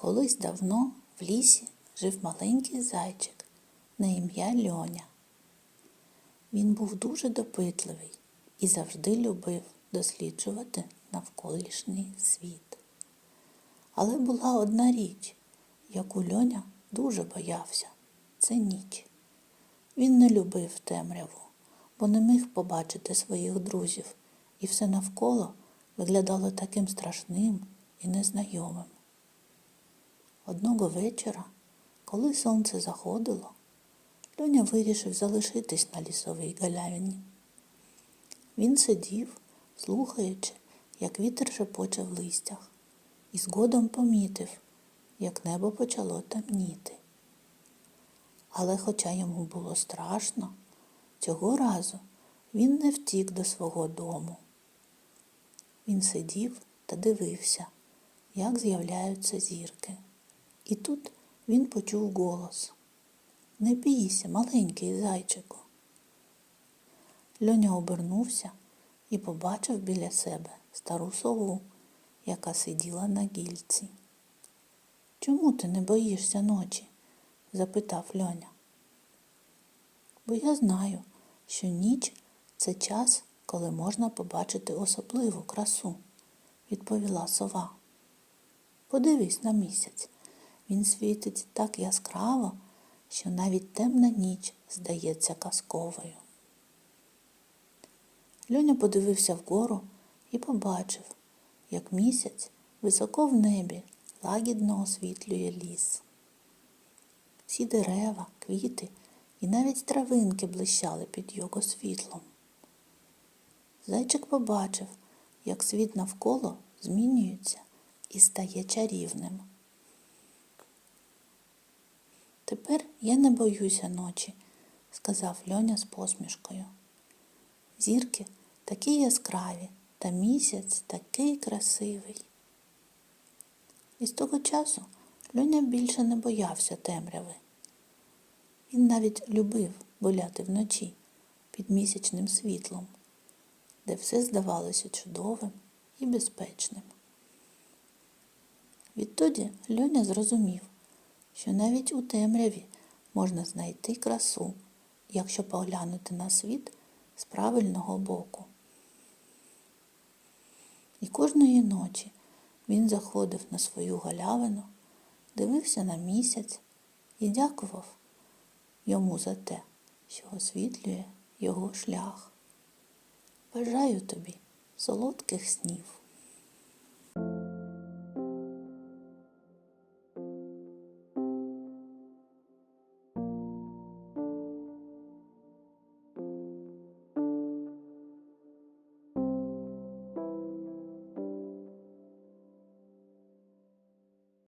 Колись давно в лісі жив маленький зайчик на ім'я Льоня. Він був дуже допитливий і завжди любив досліджувати навколишній світ. Але була одна річ, яку Льоня дуже боявся це ніч. Він не любив темряву, бо не міг побачити своїх друзів, і все навколо виглядало таким страшним і незнайомим. Одного вечора, коли сонце заходило, Льоня вирішив залишитись на лісовій галявині. Він сидів, слухаючи, як вітер шепоче в листях, і згодом помітив, як небо почало темніти. Але хоча йому було страшно, цього разу він не втік до свого дому. Він сидів та дивився, як з'являються зірки. І тут він почув голос. Не бійся, маленький зайчику. Льоня обернувся і побачив біля себе стару сову, яка сиділа на гільці. Чому ти не боїшся ночі? запитав Льоня. Бо я знаю, що ніч це час, коли можна побачити особливу красу, відповіла сова. Подивись на місяць. Він світить так яскраво, що навіть темна ніч здається казковою. Льоня подивився вгору і побачив, як місяць високо в небі лагідно освітлює ліс. Всі дерева, квіти і навіть травинки блищали під його світлом. Зайчик побачив, як світ навколо змінюється і стає чарівним. Тепер я не боюся ночі, сказав Льоня з посмішкою. Зірки такі яскраві, та місяць такий красивий. І з того часу Льоня більше не боявся темряви. Він навіть любив гуляти вночі під місячним світлом, де все здавалося чудовим і безпечним. Відтоді Льоня зрозумів, що навіть у темряві можна знайти красу, якщо поглянути на світ з правильного боку. І кожної ночі він заходив на свою галявину, дивився на місяць і дякував йому за те, що освітлює його шлях. Бажаю тобі солодких снів.